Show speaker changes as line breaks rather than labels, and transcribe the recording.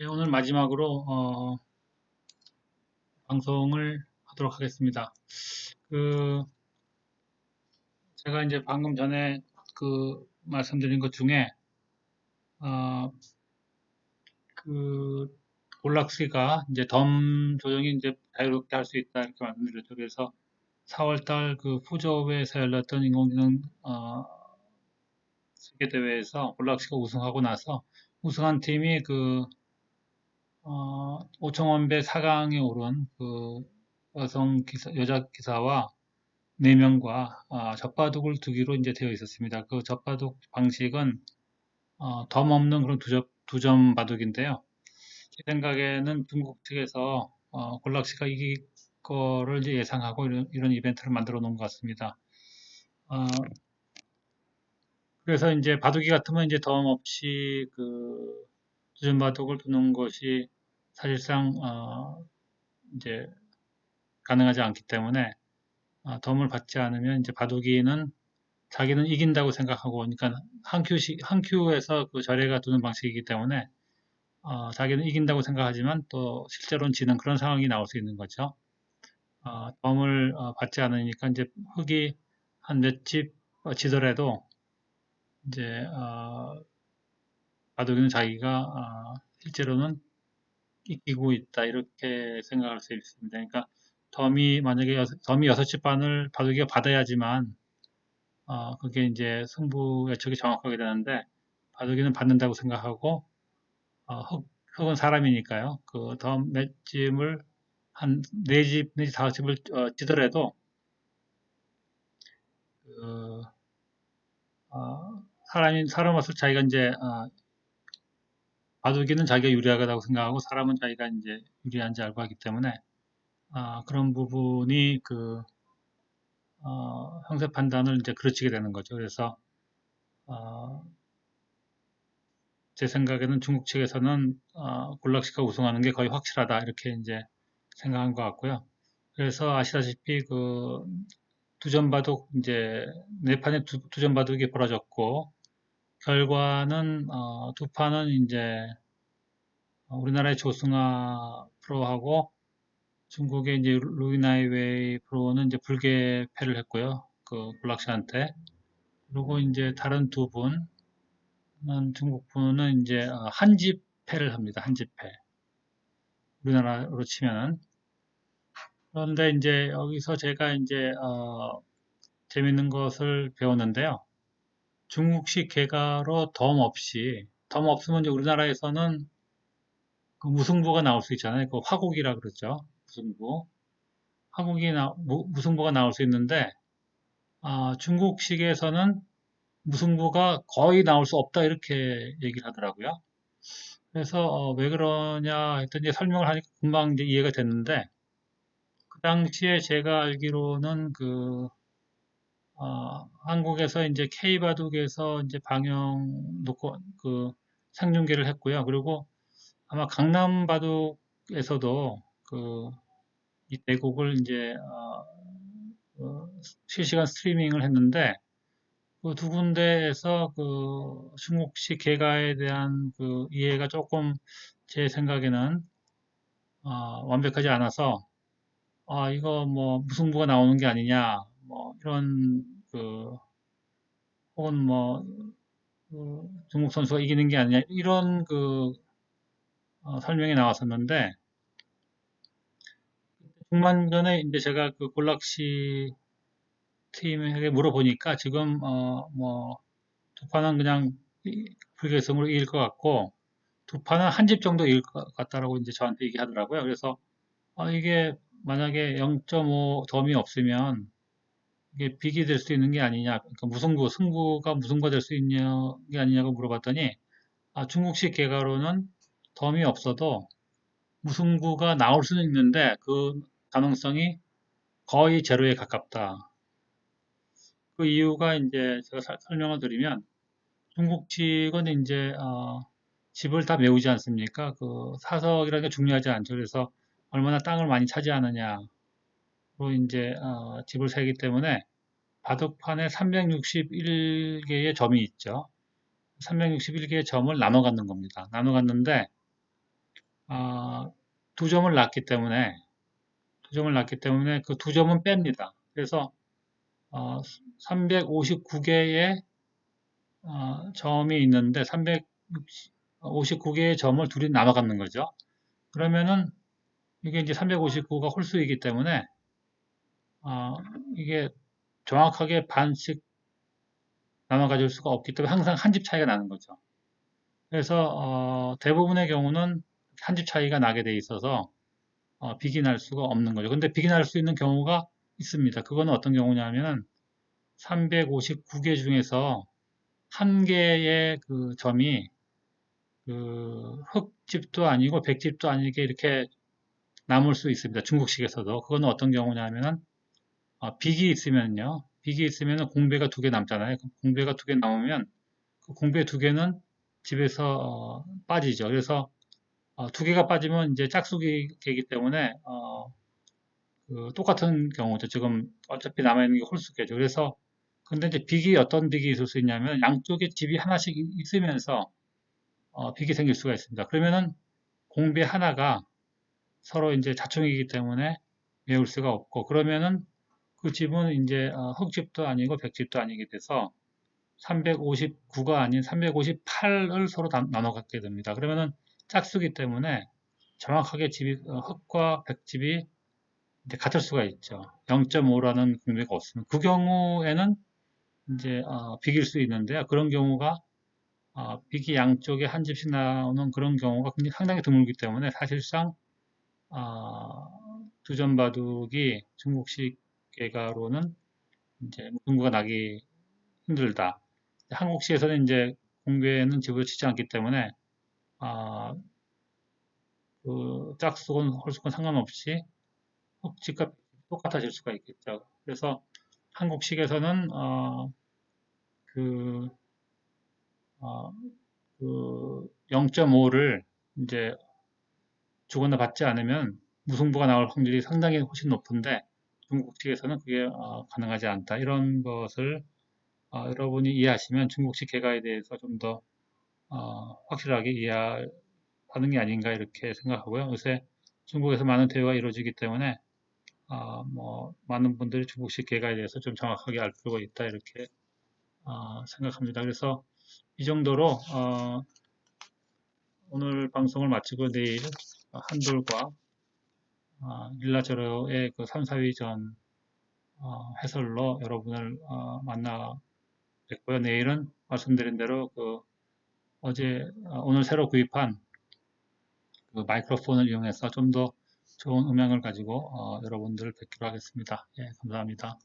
네, 오늘 마지막으로 어, 방송을 하도록 하겠습니다. 그 제가 이제 방금 전에 그 말씀드린 것 중에 어, 그 골락스가 이제 덤 조정이 이제 자유롭게 할 수 있다 이렇게 말씀드렸죠. 그래서 4월달 그후조우에서 열렸던 인공지능 어, 세계대회에서 올락시가 우승하고 나서 우승한 팀이 그 어, 오청원배 4강에 오른 그 여성 기사, 여자 기사와 4명과 아, 젖바둑을 두기로 이제 되어 있었습니다. 그 젖바둑 방식은 어, 덤 없는 그런 두, 점, 두점 바둑인데요. 제 생각에는 중국 측에서 어, 골락씨가 이길 거를 이제 예상하고 이런, 이런 이벤트를 만들어 놓은 것 같습니다. 어, 그래서 이제 바둑이 같으면 이제 덤 없이 그 두점 바둑을 두는 것이 사실상 어, 이제 가능하지 않기 때문에 어, 덤을 받지 않으면 이제 바둑이는 자기는 이긴다고 생각하고 그러니까 한 큐씩 한 큐에서 그 자리가 두는 방식이기 때문에 어, 자기는 이긴다고 생각하지만 또 실제로는 지는 그런 상황이 나올 수 있는 거죠. 어, 덤을 어, 받지 않으니까 이제 흙이 한 몇집 어, 지더라도 이제 어, 바둑이는 자기가 어, 실제로는 이기고 있다 이렇게 생각할 수 있습니다. 그러니까 덤이 만약에 여 덤이 6시 반을 바둑이가 받아야지만 어, 그게 이제 승부 예측이 정확하게 되는데 바둑이는 받는다고 생각하고 어, 흑, 흑은 사람이니까요. 그 덤 몇 집을 한4집4지다 집을 어, 지더라도 그, 어, 사람이 사람 왔을 자기가 이제 어, 바둑이는 자기가 유리하다고 생각하고 사람은 자기가 이제 유리한지 알고 하기 때문에 아, 그런 부분이 그 어, 형세 판단을 이제 그르치게 되는 거죠. 그래서 어, 제 생각에는 중국 측에서는 어, 골락시가 우승하는 게 거의 확실하다 이렇게 이제 생각한 것 같고요. 그래서 아시다시피 그 두전 바둑 이제 네 판의 두, 전 바둑이 벌어졌고 결과는 어, 두 판은 이제 어, 우리나라의 조승아 프로하고 중국의 이제 루이나이웨이 프로는 이제 불개패를 했고요. 그 블락시한테 그리고 이제 다른 두 분, 은 중국 분은 이제 어, 한집패를 합니다. 한집패. 우리나라로 치면은. 그런데 이제 여기서 제가 이제, 어, 재밌는 것을 배웠는데요. 중국식 개가로 덤 없이 덤 없으면 이제 우리나라에서는 그 무승부가 나올 수 있잖아요. 그 화곡이라 그러죠. 무승부. 화곡이 나, 무, 승부가 나올 수 있는데 아, 중국식에서는 무승부가 거의 나올 수 없다 이렇게 얘기를 하더라고요. 그래서 어, 왜 그러냐 했더니 설명을 하니까 금방 이제 이해가 됐는데 그 당시에 제가 알기로는 그 어, 한국에서 이제 K바둑에서 이제 방영 놓고 그 상중계를 했고요. 그리고 아마 강남 바둑에서도 그 이 대곡을 이제 어, 어, 실시간 스트리밍을 했는데 그 두 군데에서 그 중국식 개가에 대한 그 이해가 조금 제 생각에는 어, 완벽하지 않아서 아 이거 뭐 무승부가 나오는 게 아니냐 뭐 이런 그 혹은 뭐 중국 그 선수가 이기는 게 아니냐 이런 그 어, 설명이 나왔었는데 중만전에 이제 제가 그 골락시 팀에게 물어보니까 지금 어 뭐 두 판은 그냥 불결승으로 이길 것 같고 두 판은 한 집 정도 이길 것 같다라고 이제 저한테 얘기하더라고요. 그래서 어, 이게 만약에 0.5 덤이 없으면 이게 빅이 될 수 있는 게 아니냐, 그러니까 무승부, 승부가 무승부가 될 수 있는 게 아니냐고 물어봤더니 아, 중국식 개가로는 덤이 없어도 무승부가 나올 수는 있는데 그 가능성이 거의 제로에 가깝다. 그 이유가 이제 제가 설명을 드리면 중국식은 이제 어, 집을 다 메우지 않습니까? 그 사석이라는 게 중요하지 않죠. 그래서 얼마나 땅을 많이 차지하느냐로 이제 어, 집을 세기 때문에 바둑판에 361개의 점이 있죠. 361개의 점을 나눠 갖는 겁니다. 나눠 갖는데 어, 두 점을 놨기 때문에 두 점을 놨기 때문에 그 두 점은 뺍니다. 그래서 어, 359개의 어, 점이 있는데 359개의 점을 둘이 나눠 갖는 거죠. 그러면은 이게 이제 359가 홀수이기 때문에 어, 이게 정확하게 반씩 나눠 가질 수가 없기 때문에 항상 한 집 차이가 나는 거죠. 그래서 어, 대부분의 경우는 한 집 차이가 나게 돼 있어서 어, 비긴할 수가 없는 거죠. 근데 비긴할 수 있는 경우가 있습니다. 그거는 어떤 경우냐면은 359개 중에서 한 개의 그 점이 그 흙집도 아니고 백집도 아니게 이렇게 남을 수 있습니다. 중국식에서도. 그건 어떤 경우냐면은 아, 빅이 있으면요. 빅이 있으면 공배가 두 개 남잖아요. 공배가 두 개 남으면 그 공배 두 개는 집에서 어, 빠지죠. 그래서 어, 두 개가 빠지면 이제 짝수기 되기 때문에 어, 그 똑같은 경우죠. 지금 어차피 남아있는 게 홀수겠죠. 그래서 근데 이제 빅이 어떤 빅이 있을 수 있냐면 양쪽에 집이 하나씩 있으면서 어, 빅이 생길 수가 있습니다. 그러면은 공배 하나가 서로 이제 자충이기 때문에 메울 수가 없고 그러면은 그 집은 이제 어, 흙집도 아니고 백집도 아니게 돼서 359가 아닌 358을 서로 나눠 갖게 됩니다. 그러면은 짝수기 때문에 정확하게 집이 어, 흙과 백집이 이제 같을 수가 있죠. 0.5라는 공백이 없으면 그 경우에는 이제 어, 비길 수 있는데요. 그런 경우가 어, 비기 양쪽에 한 집씩 나오는 그런 경우가 상당히 드물기 때문에 사실상 어, 두 점 바둑이 중국식 개가로는 이제 뭐 금고가 나기 힘들다. 한국시에서는 이제 공개는 지불을 치지 않기 때문에 아, 그 짝수건 홀수건 상관없이 흑지값 똑같아질 수가 있겠죠. 그래서 한국식에서는 어, 그, 어, 그 0.5를 이제 주거나 받지 않으면 무승부가 나올 확률이 상당히 훨씬 높은데 중국 측에서는 그게 어, 가능하지 않다. 이런 것을 어, 여러분이 이해하시면 중국식 개가에 대해서 좀더 어, 확실하게 이해하는 게 아닌가 이렇게 생각하고요. 요새 중국에서 많은 대화가 이루어지기 때문에 어, 뭐 많은 분들이 중국식 개가에 대해서 좀 정확하게 알 필요가 있다 이렇게 어, 생각합니다. 그래서 이 정도로 어, 오늘 방송을 마치고 내일 한돌과 어, 일라저로의 그 3, 4위전 어, 해설로 여러분을 어, 만나 뵙고요. 내일은 말씀드린 대로 그 어제 어, 오늘 새로 구입한 그 마이크로폰을 이용해서 좀 더 좋은 음향을 가지고 어, 여러분들을 뵙기로 하겠습니다. 예, 감사합니다.